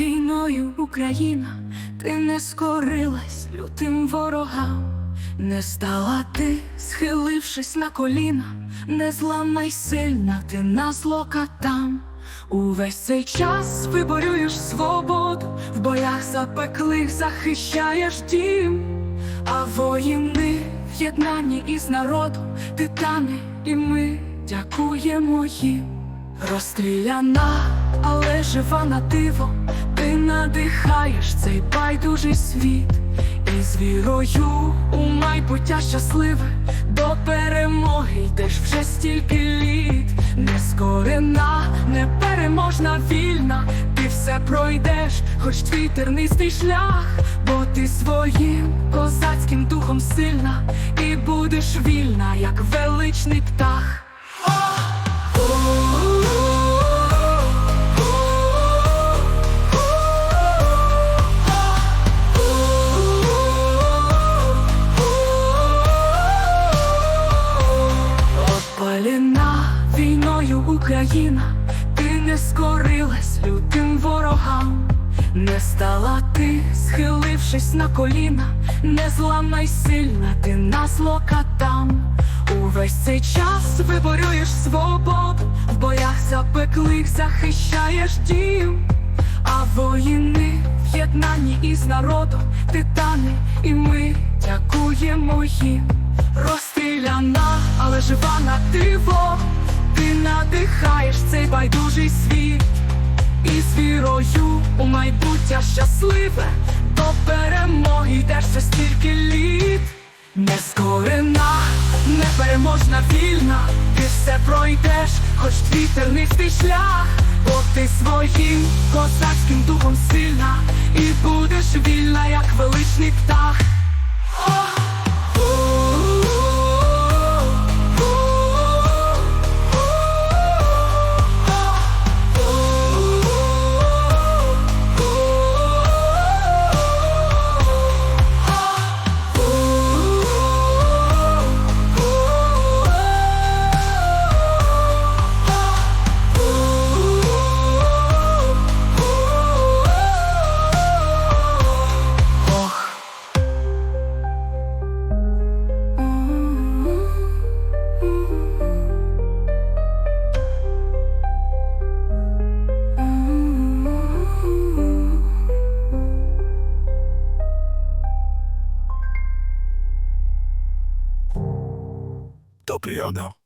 війною Україна, ти не скорилась лютим ворогам, не стала ти, схилившись на коліна, незламна й сильна, ти на зло катам. Увесь цей час виборюєш свободу, в боях запеклих захищаєш дім, а воїни в із народом, титани, і ми дякуємо їм. Розстріляна, але жива на диво, ти надихаєш цей байдужий світ, і з вірою у майбуття щасливе. До перемоги йдеш вже стільки літ, нескорена, непереможна, вільна, ти все пройдеш, хоч твій тернистий шлях, бо ти своїм козацьким духом сильна, і будеш вільна, як величний птах. Опалена війною Україна, ти не скорилась лютим ворогам, не стала ти, схилившись на коліна, незламна й сильна, ти на зло катам. Увесь цей час виборюєш свободу, в боях запеклих захищаєш дім, а воїни в єднанні із народом, титани, і ми дякуємо їм. Розстріляна, але жива на диво, ти надихаєш цей байдужий світ, і з вірою у майбуття щасливе, до перемоги йдеш вже стільки літ, нескорена, непереможна, вільна, ти все пройдеш, хоч твій тернистий шлях, бо ти своїм козацьким духом сильна, і будеш вільна, як величний птах. dopy.